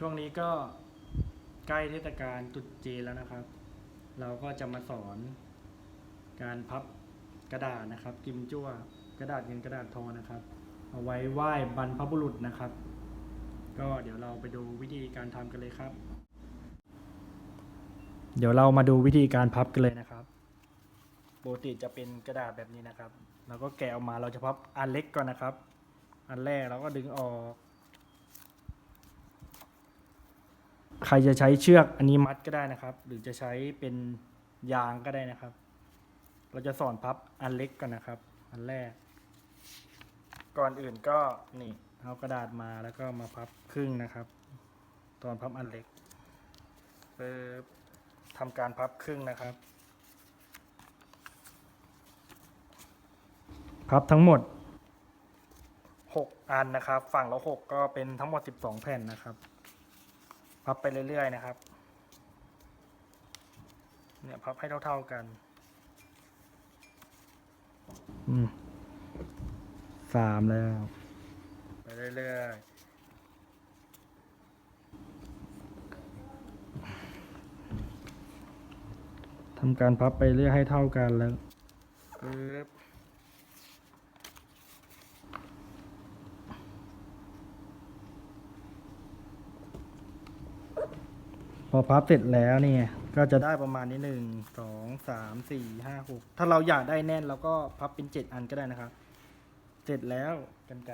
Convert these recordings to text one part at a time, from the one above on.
ช่วงนี้ก็ใกล้เทศกาลตรุษจีนแล้วนะครับ เราก็จะมาสอน การพับกระดาษนะครับ กิมจั่วกระดาษเงินกระดาษทองนะครับ เอาไว้ไหว้บรรพบุรุษนะครับ ก็เดี๋ยวเราไปดูวิธีการทำกันเลยครับ เดี๋ยวเรามาดูวิธีการพับกันเลยนะครับปกติจะเป็นกระดาษแบบนี้นะครับเราก็แกะออกมาเราจะพับอันเล็กก่อนนะครับ อันแรกเราก็ดึงออก ใครจะใช้เชือกอันนี้มัดก็ได้นะครับ หรือจะใช้เป็นยางก็ได้นะครับ เราจะสอนพับอันเล็กก่อนนะครับ อันแรก ก่อนอื่นก็นี่เอากระดาษมาแล้วก็มาพับครึ่งนะครับ ตอนพับอันเล็กปึ๊บทำการพับครึ่งนะครับ พับทั้งหมด 6 อันนะครับ ฝั่งละ6ก็เป็นทั้งหมด 12 แผ่นนะครับ พับไปเรื่อยๆนะครับ เนี่ยพับให้เท่าๆกันอืมสามแล้ว ไปเรื่อยๆทำการพับไปเรื่อยให้เท่ากันแล้วปึ๊บ พอพับเสร็จแล้วเนี่ยก็จะได้ประมาณนี้หนึ่งสองสามสี่ห้าหกถ้าเราอยากได้แน่นเราก็พับเป็นเจ็ดอันก็ได้นะครับ เสร็จแล้วกันไก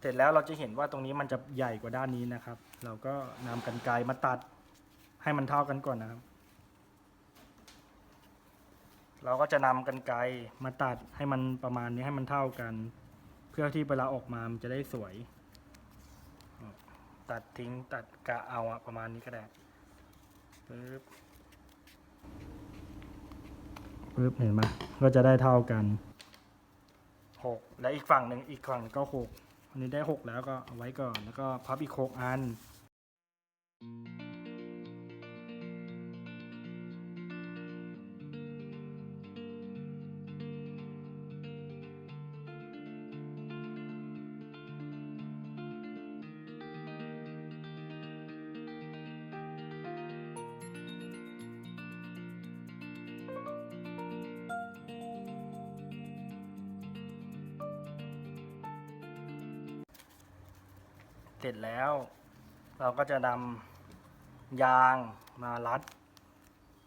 เสร็จแล้วเราจะเห็นว่าตรงนี้มันจะใหญ่กว่าด้านนี้นะครับ เราก็นำกันไกมาตัดให้มันเท่ากันก่อนนะครับ เราก็จะนำกันไกมาตัดให้มันประมาณนี้ให้มันเท่ากัน เพื่อที่เวลาออกมามันจะได้สวย ตัดทิ้งตัดกะเอาอะประมาณนี้ก็ได้ปึ๊บปึ๊บเห็นไหมก็จะได้เท่ากันหกและอีกฝั่งหนึ่งอีกฝั่งหนึ่งก็หกอันนี้ได้หกแล้วก็เอาไว้ก่อนแล้วก็พับอีกหกอันเส ร็จแล้ว เราก็จะนำยางมารัด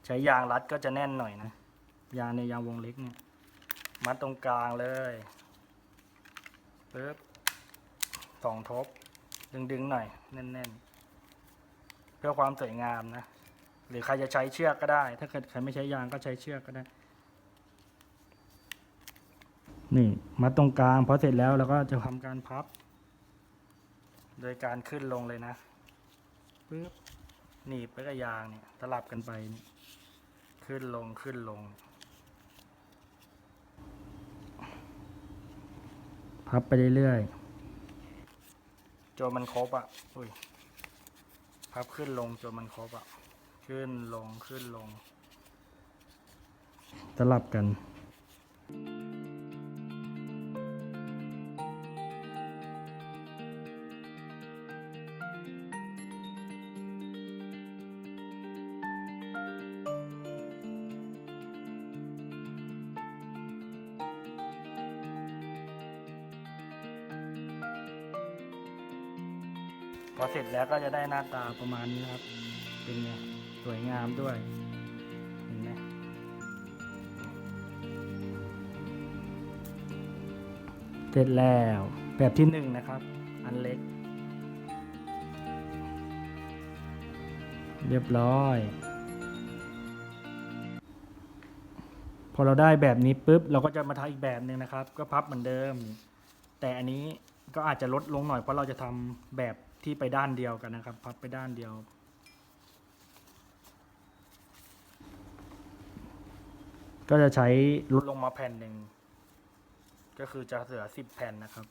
ใช้ยางรัดก็จะแน่นหน่อยนะ ยางในยางวงเล็กเนี่ย มัดตรงกลางเลยปึ๊บสองทบ ดึงๆหน่อย แน่นๆ เพื่อความสวยงามนะ หรือใครจะใช้เชือกก็ได้ ถ้าเกิดใครไม่ใช้ยางก็ใช้เชือกก็ได้ นี่ มัดตรงกลางพอเสร็จแล้วเราก็จะทำการพับ โดยการขึ้นลงเลยนะปึ๊บหนีบไปกับยางเนี่ยสลับกันไปนี่ขึ้นลงขึ้นลง พับไปเรื่อยๆจนมันครบอะอุ้ยพับขึ้นลงจนมันครบอะขึ้นลงขึ้นลงสลับกัน พอเสร็จแล้วก็จะได้หน้าตาประมาณนี้ครับ เป็นไงสวยงามด้วยเห็นไหมเสร็จแล้วแบบที่หนึ่งนะครับ อันเล็ก เรียบร้อย พอเราได้แบบนี้ปุ๊บเราก็จะมาทำอีกแบบหนึ่งนะครับ ก็พับเหมือนเดิม แต่อันนี้ ก็อาจจะลดลงหน่อยเพราะเราจะทำแบบที่ไปด้านเดียวกันนะครับ พับไปด้านเดียว ก็จะใช้ลดลงมาแผ่นหนึ่งก็คือจะเหลือสิบแผ่นนะครับ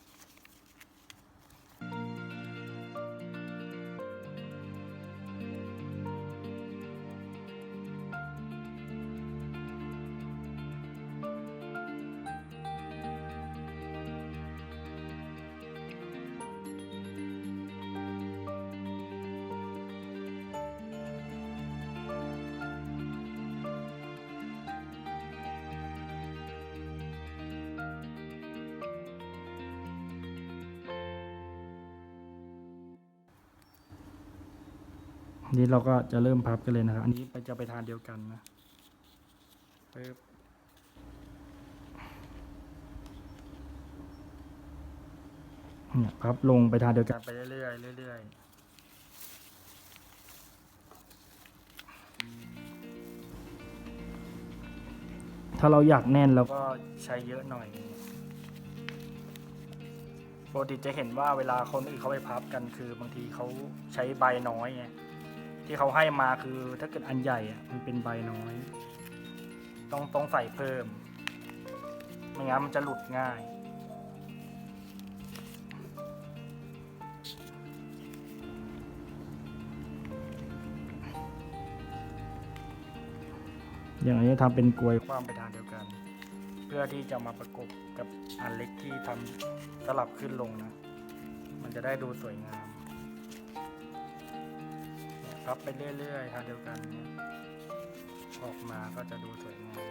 นี่เราก็จะเริ่มพับกันเลยนะครับ อันนี้ไปจะไปทานเดียวกันนะปึ๊บเนี่ยพับลงไปทานเดียวกันไปเรื่อยๆเรื่อยๆถ้าเราอยากแน่นเราก็ใช้เยอะหน่อยปกติจะเห็นว่าเวลาคนอื่นเขาไปพับกันคือบางทีเขาใช้ใบน้อยไง ที่เขาให้มาคือถ้าเกิดอันใหญ่อะมันเป็นใบน้อย ต้องต้องใส่เพิ่ม ไม่งั้นมันจะหลุดง่ายอย่างนี้ทำเป็นกลวยความไปทางเดียวกัน เพื่อที่จะมาประกบกับอันเล็กที่ทำสลับขึ้นลงนะ มันจะได้ดูสวยงาม เนี่ยพับไปเรื่อยๆทางเดียวกันเนี่ยออกมาก็จะดูสวยงาม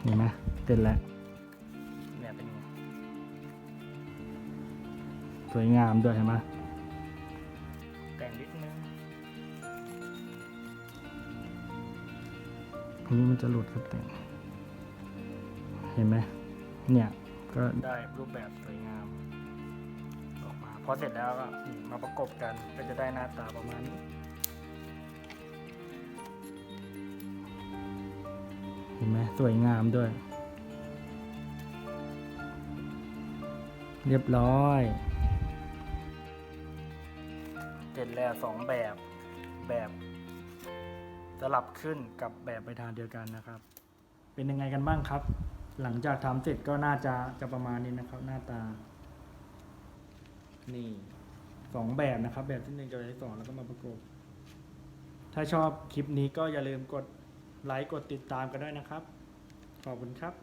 เห็นไหมเสร็จแล้วเนี่ยเป็นไงสวยงามด้วยเห็นไหมแต่งนิดนึงอันนี้มันจะหลุดครับแต่งเห็นไหม เนี่ยก็ได้รูปแบบสวยงามออกมาพอเสร็จแล้วก็มาประกบกันก็จะได้หน้าตาประมาณนี้เห็นไหมสวยงามด้วย เรียบร้อย เสร็จแล้วสองแบบแบบสลับขึ้นกับแบบไปทางเดียวกันนะครับ เป็นยังไงกันบ้างครับ หลังจากทำเสร็จก็น่าจะจะประมาณนี้นะครับ หน้าตา นี่สองแบบนะครับ แบบที่หนึ่งกับแบบที่สองแล้วก็มาประกบ ถ้าชอบคลิปนี้ก็อย่าลืมกดไลค์กดติดตามกันด้วยนะครับ ขอบคุณครับ